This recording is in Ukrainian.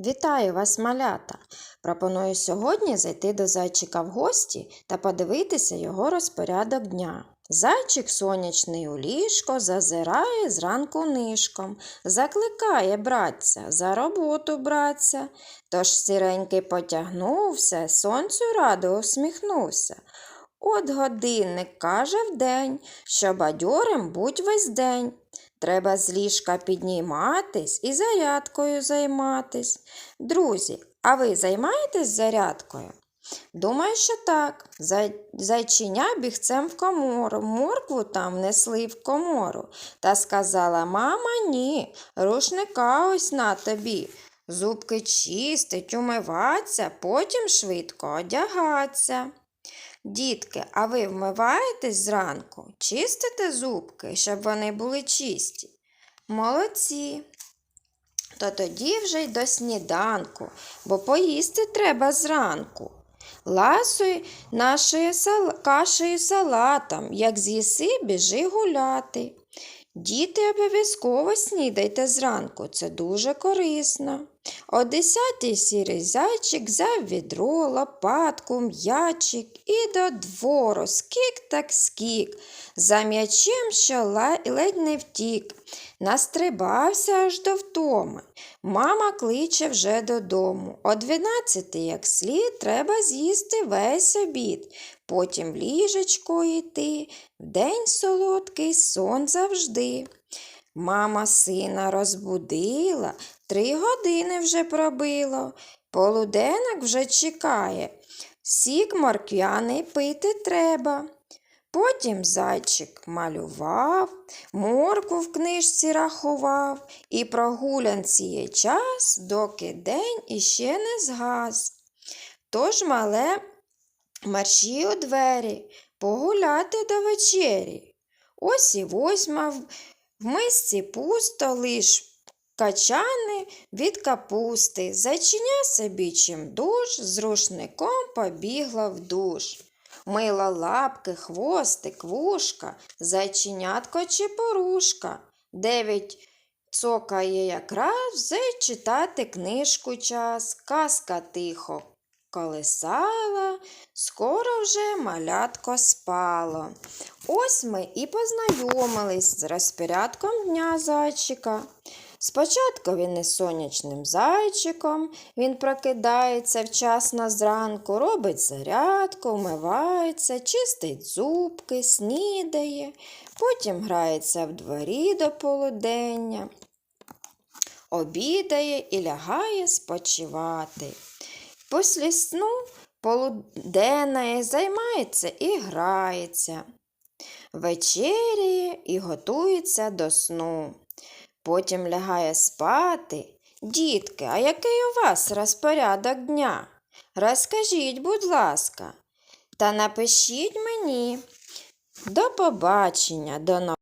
Вітаю вас, малята! Пропоную сьогодні зайти до зайчика в гості та подивитися його розпорядок дня. Зайчик сонячний у ліжко зазирає зранку нишком, закликає братця за роботу братця. Тож сіренький потягнувся, сонцю радо усміхнувся. От годинник каже вдень, що бадьорим будь весь день. Треба з ліжка підніматись і зарядкою займатись. Друзі, а ви займаєтесь зарядкою? Думаю, що так. Зайчиня бігцем в комору, моркву там несли в комору. Та сказала мама, ні, рушника ось на тобі. Зубки чистить, умиваться, потім швидко одягаться. Дітки, а ви вмиваєтесь зранку? Чистите зубки, щоб вони були чисті? Молодці. То тоді вже й до сніданку, бо поїсти треба зранку. Ласуй нашою сал... кашею салатом, як з'їси, біжи гуляти. Діти обов'язково снідайте зранку, це дуже корисно. О десятій сірий зайчик взяв відро, лопатку, м'ячик і до двору скік так скік, за м'ячем, що ледь не втік, настрибався аж до втоми. Мама кличе вже додому. О дванадцятий, як слід, треба з'їсти весь обід, потім ліжечко йти, вдень солодкий сон завжди. Мама сина розбудила, три години вже пробило, полуденок вже чекає, сік морквяний пити треба. Потім зайчик малював, морку в книжці рахував, і прогулянці є час, доки день іще не згас. Тож мале марші у двері, погуляти до вечері. Ось і восьма в мисці пусто лиш качани від капусти. Зайчиня собі чим душ, з рушником побігла в душ. Мила лапки, хвостик, вушка, зайченятко чи порушка. Дев'ять цокає якраз, вже читати книжку час, казка тихо колесала, скоро вже малятко спало. Ось ми і познайомились з розпорядком дня зайчика. Спочатку він із сонячним зайчиком, він прокидається вчасно зранку, робить зарядку, вмивається, чистить зубки, снідає, потім грається в дворі до полудення, обідає і лягає спочивати. Після сну полуденне займається і грається, вечеряє і готується до сну. Потім лягає спати. Дітки, а який у вас розпорядок дня? Розкажіть, будь ласка, та напишіть мені. До побачення, до нових